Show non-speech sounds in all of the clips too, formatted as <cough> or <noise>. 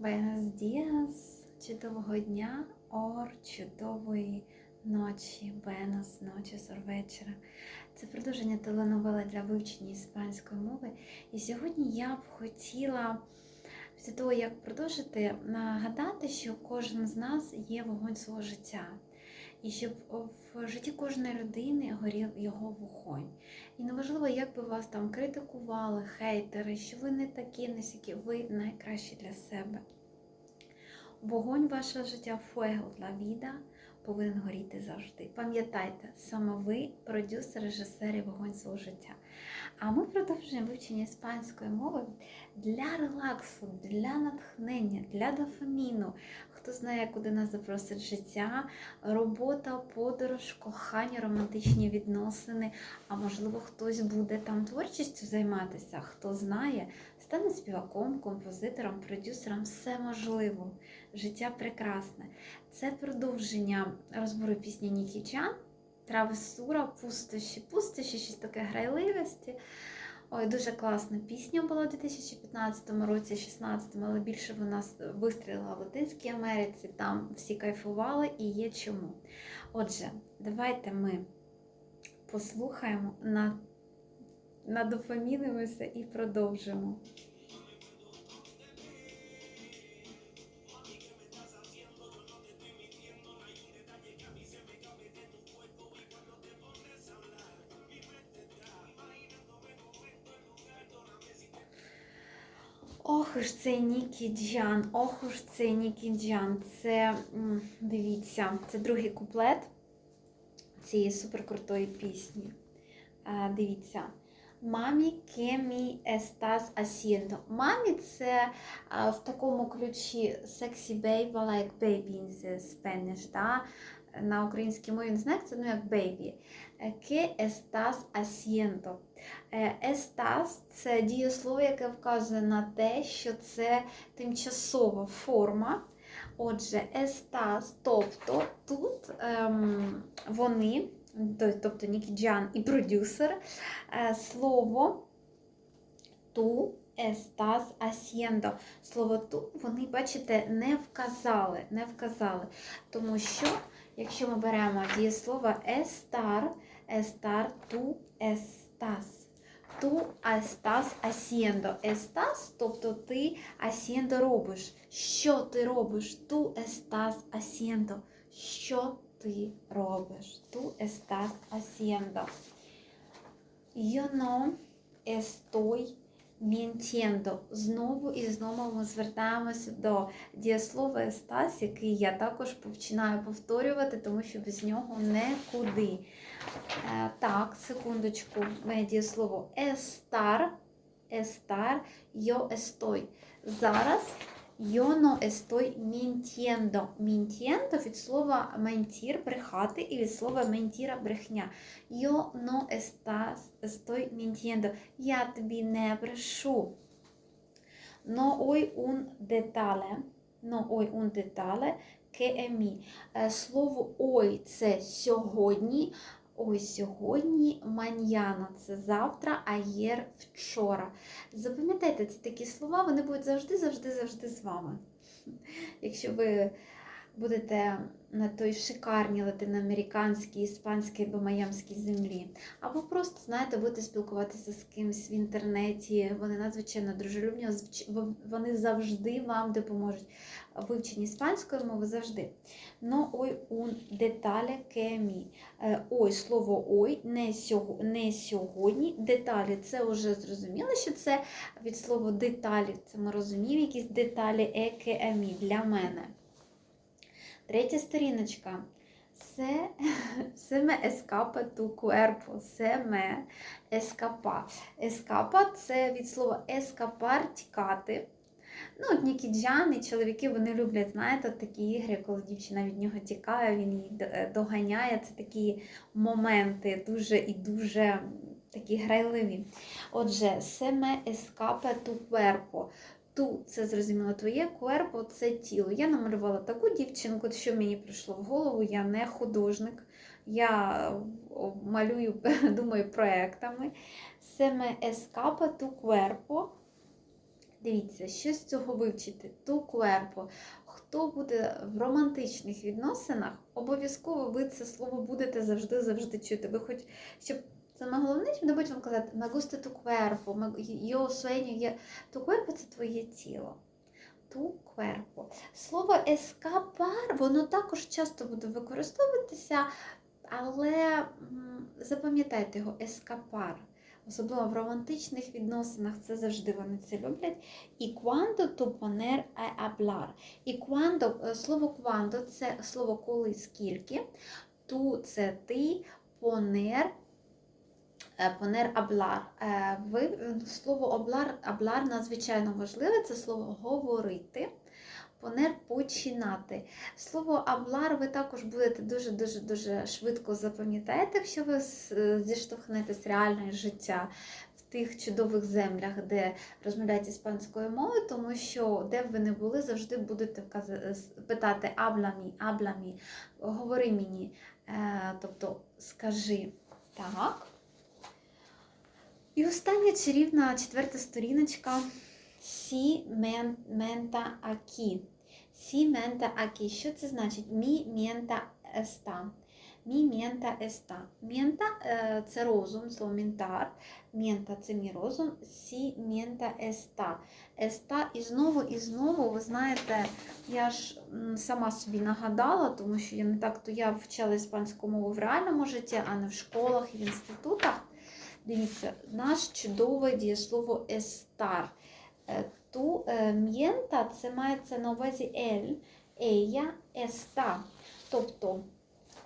Buenos Діас, чудового дня, ор, чудової ночі, Бенес, ночі, сорвечора. Це продовження теленовели для вивчення іспанської мови. І сьогодні я б хотіла, після того, як продовжити, нагадати, що кожен з нас є вогонь свого життя. І щоб в житті кожної людини горів його вогонь. І неважливо, як би вас там критикували, хейтери, що ви не такі, не сякі, ви найкращі для себе. Вогонь вашого життя фуего для віда повинен горіти завжди. Пам'ятайте, саме ви продюсер, режисер і вогонь свого життя. А ми продовжуємо вивчення іспанської мови для релаксу, для натхнення, для дофаміну. Хто знає, куди нас запросить життя, робота, подорож, кохання, романтичні відносини. А можливо, хтось буде там творчістю займатися, хто знає, стане співаком, композитором, продюсером, все можливо. Життя прекрасне. Це продовження розбору пісні Нікі Джан, Травесура, пустощі, пустощі, щось таке грайливості. Ой, дуже класна пісня була у 2015 році, 16 але більше вона вистрілила в Латинській Америці, там всі кайфували і є чому. Отже, давайте ми послухаємо, на, надофамінимося і продовжимо. Ох уж цей Нікі Джан, ох уж цей Нікі Джан. Це, дивіться, це другий куплет цієї суперкрутої пісні. А, дивіться. Мамі кемі естас асієнто. Мамі це а, в такому ключі sexy baby, like baby in Spanish, на українській мові не знаю, це ну як baby. Ке естас асієнто. Естас це дієслово, яке вказує на те, що це тимчасова форма. Отже, естас, тобто тут ем, вони, тобто Нікі Джан і продюсер, е, слово ту естас асієндо. Слово ту вони, бачите, не вказали, не вказали. Тому що, якщо ми беремо дієслово естар, естар ту естас. Ту estás haciendo. Estás, тобто ти haciendo робиш. Що ти робиш? Ту estás haciendo. Що ти робиш? Ту estás haciendo. Yo no estoy mintiendo. Знову і знову ми звертаємося до дієслова estás, який я також починаю повторювати, тому що без нього нікуди. Е, Так, секундочку, моє дієслово estar, estar, yo estoy. Зараз yo no estoy mintiendo. Mintiendo від слова mentir, брехати, і від слова mentira брехня. No estás, estoy mintiendo. Я тобі не брешу. No hoy un detale. No hoy un detale que en mí. Е, Слово ой це сьогодні. Ой, сьогодні маньяна це завтра, а єр вчора. Запам'ятайте, ці такі слова, вони будуть завжди, завжди, завжди з вами. Якщо ви будете на той шикарній латиноамериканській, іспанській або майамській землі, або просто, знаєте, будете спілкуватися з кимось в інтернеті, вони надзвичайно дружелюбні, вони завжди вам допоможуть. Вивченні іспанської мови завжди. Но ой un деталі кемі. Ой, слово ой, не не сьогодні. Деталі це вже зрозуміло, що це від слова деталі. Це ми розуміємо, якісь деталі екемі для мене. Третя сторіночка. Се, <laughs> се ме ескапа ту куерпо, се ме ескапа. Ескапа це від слова ескапар тікати. Ну, от Нікі Джан і чоловіки вони люблять, знаєте, такі ігри, коли дівчина від нього тікає, він її доганяє. Це такі моменти дуже і дуже такі грайливі. Отже, семе ескапе ту куерпо. Ту це зрозуміло твоє куерпо це тіло. Я намалювала таку дівчинку, що мені прийшло в голову, я не художник. Я малюю, <laughs> думаю, проектами. Семе ескапа ту куерпо. Дивіться, що з цього вивчити? Ту кверпо. Хто буде в романтичних відносинах, обов'язково ви це слово будете завжди-завжди чути. Ви хоч, щоб саме головне, щоб не будуть вам казати «me gusta tu cuerpo», «me- «yo sueño», «я». Це твоє тіло. «Tu cuerpo». Слово ескапар, воно також часто буде використовуватися, але запам'ятайте його ескапар. Особливо в романтичних відносинах це завжди вони це люблять. І tu poner a hablar. І quando, е, слово quando це слово коли, скільки. Ту це ти, понер, понер аблар. Е, Ви, е, слово аблар, аблар надзвичайно важливе, це слово говорити. Понер починати. Слово аблар ви також будете дуже-дуже дуже швидко запам'ятаєте, якщо ви з- зіштовхнетесь реальне життя в тих чудових землях, де розмовляють іспанською мовою, тому що де б ви не були, завжди будете питати абламі, абламі, говори мені, е, тобто скажи. Так. І остання чарівна четверта сторіночка. Сі мен, мента акі. Сі мента акі. Що це значить? Мі мента еста. Мі мента еста. Мента е, це розум, слово ментар. Мента це мій розум. Сі мента еста. Еста і знову, і знову, ви знаєте, я ж сама собі нагадала, тому що я не так то я вчила іспанську мову в реальному житті, а не в школах і в інститутах. Дивіться, наш чудове дієслово естар. Е, Ту е, м'єнта це мається на увазі ель, ея, еста. Тобто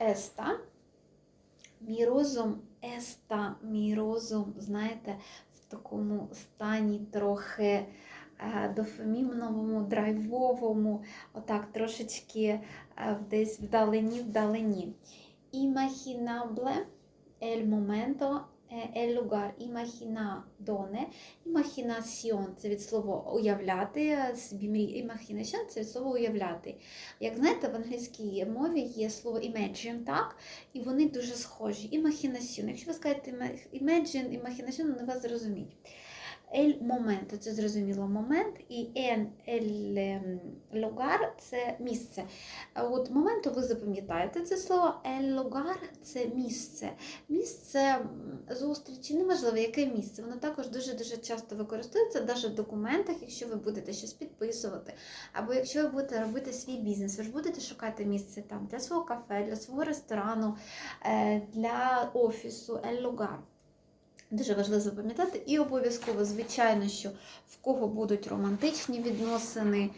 еста, мій еста, мій знаєте, в такому стані трохи е, драйвовому, отак трошечки десь вдалині, вдалині. Імахінабле el momento е, el lugar imaginadone. Імахінаціон це від слова уявляти, е, мрій. Це від слова уявляти. Як знаєте, в англійській мові є слово imagine, так? І вони дуже схожі. Імахінаціон. Якщо ви скажете imagine, імахінаціон, вони вас зрозуміють. El momento це зрозуміло момент, і en el ем, lugar це місце. От моменту ви запам'ятаєте це слово el lugar це місце. Місце зустрічі, неважливо, яке місце. Воно також дуже-дуже часто використовується, навіть в документах, якщо ви будете щось підписувати, або якщо ви будете робити свій бізнес, ви ж будете шукати місце там для свого кафе, для свого ресторану, е, для офісу, el lugar. Дуже важливо запам'ятати і обов'язково, звичайно, що в кого будуть романтичні відносини,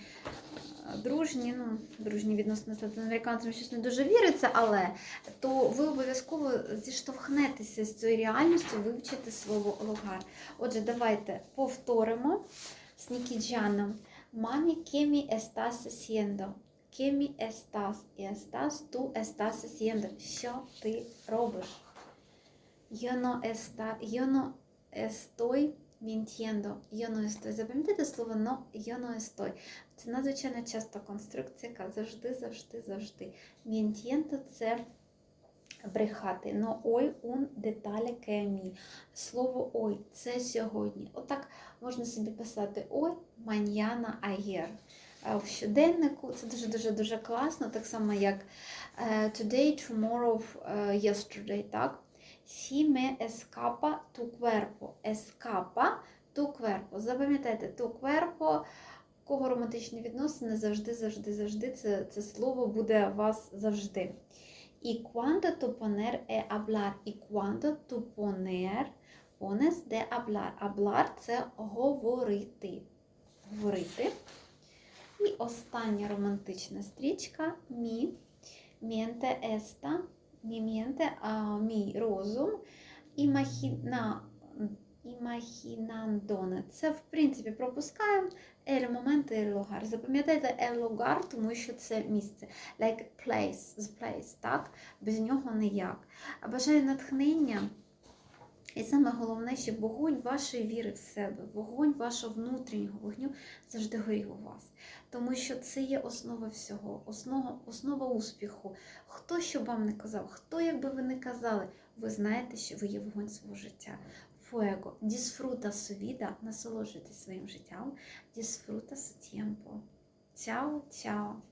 е, дружні, ну, дружні відносини з латиноамериканцями щось не дуже віриться, але то ви обов'язково зіштовхнетеся з цією реальністю, вивчити слово лугар. Отже, давайте повторимо з Нікіджаном. Мамі кемі естас сієндо. Кемі естас і естас ту естас сієндо. Що ти робиш? Yo no, está, yo no estoy mintiendo. Yo no estoy. Запам'ятайте слово no, yo no estoy. Це надзвичайно часто конструкція, яка завжди, завжди, завжди. Mintiendo – це брехати. Но ой un детале que мі. Слово ой це сьогодні. Отак можна собі писати ой, mañana, ayer. В щоденнику це дуже дуже дуже класно, так само як е, today, tomorrow, е, yesterday, так? Si me escapa tu cuerpo. Escapa tu cuerpo. Запам'ятайте, tu cuerpo, кого романтичні відносини завжди, завжди, завжди. Це, це слово буде вас завжди. І cuando tu poner e hablar. І cuando tu poner pones de hablar. Hablar – це говорити. Говорити. І остання романтична стрічка мі. Miente esta. Мі mente, а мій розум. Імахіна, імахінандоне. Це, в принципі, пропускаємо ель момент ель логар. Запам'ятайте ель логар, тому що це місце. Like place, the place, так? Без нього ніяк. Бажаю натхнення. І саме головне, щоб вогонь вашої віри в себе, вогонь вашого внутрішнього вогню завжди горів у вас. Тому що це є основа всього, основа, основа успіху. Хто що вам не казав, хто як би ви не казали, ви знаєте, що ви є вогонь свого життя. Disfruta su vida, насолоджуйтесь своїм життям. Su tiempo. Чао, чао.